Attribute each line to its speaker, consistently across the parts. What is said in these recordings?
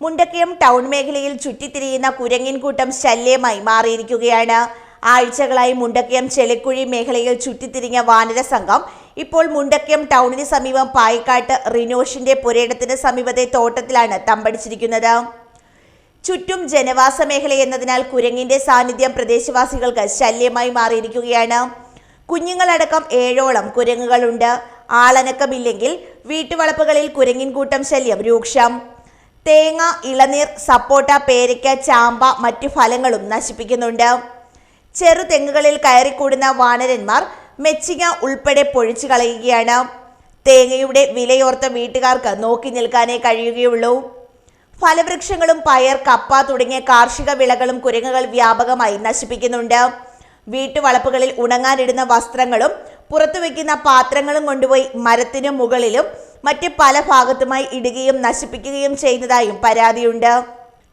Speaker 1: Mundakayam town മേഖലയിൽ ചുറ്റിത്തിരിയുന്ന കുരങ്ങിൻകൂട്ടം ശല്യമായി മാറിയിരിക്കുകയാണ്. ആഴ്ചകളായി മുണ്ടക്കയം ചെലക്കുഴി മേഖലയിൽ ചുറ്റിത്തിരിഞ്ഞ വാനര സംഘം ഇപ്പോൾ മുണ്ടക്കയം ടൗണിന് സമീപം പായിക്കാട്ട് റിനോഷിന്റെ പുരയിടത്തിന് സമീപത്തെ തോട്ടത്തിലാണ് തമ്പടിച്ചിരിക്കുന്നത്. ചുറ്റും ജനവാസ മേഖല എന്നതിനാൽ കുരങ്ങിന്റെ സാന്നിധ്യം പ്രദേശവാസികൾക്ക് ശല്യമായി മാറിയിരിക്കുകയാണ്. കുഞ്ഞുങ്ങളടക്കം ഏഴോളം കുരങ്ങുകളുണ്ട്. ആളനക്കമില്ലെങ്കിൽ വീട്ടുവളപ്പുകളിൽ കുരങ്ങിൻകൂട്ടം ശല്യം രൂക്ഷം. തേങ്ങ ഇളനീർ സപ്പോട്ട പേരയ്ക്ക ചാമ്പ മറ്റു ഫലങ്ങളും നശിപ്പിക്കുന്നുണ്ട്. ചെറുതെങ്ങുകളിൽ കയറിക്കൂടുന്ന വാനരന്മാർ മെച്ചിങ്ങ ഉൾപ്പെടെ പൊഴിച്ചു കളയുകയാണ്. തേങ്ങയുടെ വിലയോർത്ത വീട്ടുകാർക്ക് നോക്കി നിൽക്കാനേ കഴിയുകയുള്ളൂ. ഫലവൃക്ഷങ്ങളും പയർ കപ്പ തുടങ്ങിയ കാർഷിക വിളകളും കുരങ്ങുകൾ വ്യാപകമായി നശിപ്പിക്കുന്നുണ്ട്. വീട്ടുവളപ്പുകളിൽ ഉണങ്ങാനിടുന്ന വസ്ത്രങ്ങളും പുറത്തു വയ്ക്കുന്ന പാത്രങ്ങളും കൊണ്ടുപോയി മരത്തിനു മുകളിലും മറ്റ് പല ഭാഗത്തുമായി ഇടുകയും നശിപ്പിക്കുകയും ചെയ്യുന്നതായും പരാതിയുണ്ട്.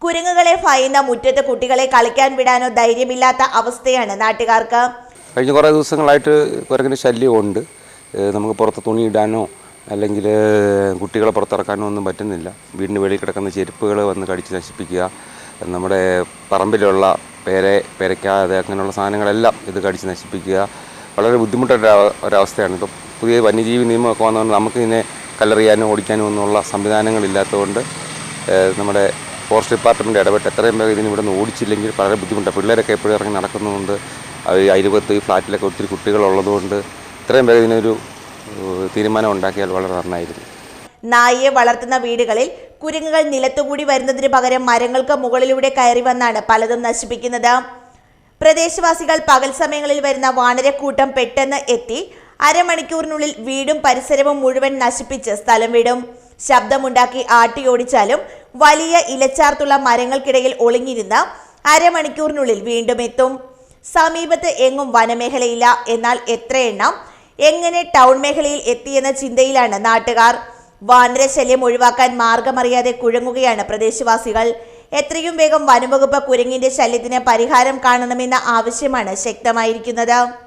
Speaker 1: കുരങ്ങുകളെ ഭയന്ന മുറ്റത്ത് കുട്ടികളെ കളിക്കാൻ വിടാനോ ധൈര്യമില്ലാത്ത അവസ്ഥയാണ് നാട്ടുകാർക്ക്.
Speaker 2: കഴിഞ്ഞ കുറേ ദിവസങ്ങളായിട്ട് കുരങ്ങിന് ശല്യമുണ്ട് നമുക്ക് പുറത്ത് തുണി ഇടാനോ അല്ലെങ്കിൽ കുട്ടികളെ പുറത്തിറക്കാനോ ഒന്നും പറ്റുന്നില്ല. വീടിന് വെളിയിൽ കിടക്കുന്ന ചെരുപ്പുകൾ വന്ന് കടിച്ച് നശിപ്പിക്കുക നമ്മുടെ പറമ്പിലുള്ള പേര പേരയ്ക്കാതെ അങ്ങനെയുള്ള സാധനങ്ങളെല്ലാം ഇത് കടിച്ച് നശിപ്പിക്കുക. വളരെ ബുദ്ധിമുട്ടൊരു ഒരവസ്ഥയാണ്. ഇപ്പം പുതിയ വന്യജീവി നിയമമൊക്കെ വന്നതുകൊണ്ട് നമുക്ക് ഇതിനെ കല്ലെറിയാനോ ഓടിക്കാനോ ഒന്നുമുള്ള സംവിധാനങ്ങളില്ലാത്തതുകൊണ്ട് നമ്മുടെ ഫോറസ്റ്റ് ഡിപ്പാർട്ട്മെന്റ് ഇടപെട്ട് എത്രയും വേഗം ഇതിന് ഇവിടെ നിന്ന് ഓടിച്ചില്ലെങ്കിൽ വളരെ ബുദ്ധിമുട്ടാണ്. പിള്ളേരൊക്കെ എപ്പോഴും ഇറങ്ങി നടക്കുന്നതുകൊണ്ട് അത് ഈ ഫ്ലാറ്റിലൊക്കെ ഒത്തിരി കുട്ടികളുള്ളതുകൊണ്ട് ഇത്രയും വേഗം ഇതിനൊരു തീരുമാനം ഉണ്ടാക്കിയാൽ വളരെ നന്നായിരുന്നു
Speaker 1: നായയെ വളർത്തുന്ന വീടുകളിൽ കുരുങ്ങുകൾ നിലത്തുകൂടി വരുന്നതിന് പകരം മരങ്ങൾക്ക് മുകളിലൂടെ കയറി വന്നാണ് പലതും നശിപ്പിക്കുന്നത്. പ്രദേശവാസികൾ പകൽ സമയങ്ങളിൽ വരുന്ന വാനരക്കൂട്ടം പെട്ടെന്ന് എത്തി അരമണിക്കൂറിനുള്ളിൽ വീടും പരിസരവും മുഴുവൻ നശിപ്പിച്ച് സ്ഥലം വിടും. ശബ്ദമുണ്ടാക്കി ആട്ടിയോടിച്ചാലും വലിയ ഇലച്ചാർത്തുള്ള മരങ്ങൾക്കിടയിൽ ഒളിഞ്ഞിരുന്ന അരമണിക്കൂറിനുള്ളിൽ വീണ്ടും എത്തും. സമീപത്ത് എങ്ങും വനമേഖലയില്ല. എന്നാൽ എത്ര എണ്ണം എങ്ങനെ ടൗൺ മേഖലയിൽ എത്തിയെന്ന ചിന്തയിലാണ് നാട്ടുകാർ. വാനരശല്യം ഒഴിവാക്കാൻ മാർഗമറിയാതെ കുഴങ്ങുകയാണ് പ്രദേശവാസികൾ. എത്രയും വേഗം വനംവകുപ്പ് കുരങ്ങിന്റെ ശല്യത്തിന് പരിഹാരം കാണണമെന്ന ആവശ്യമാണ് ശക്തമായിരിക്കുന്നത്.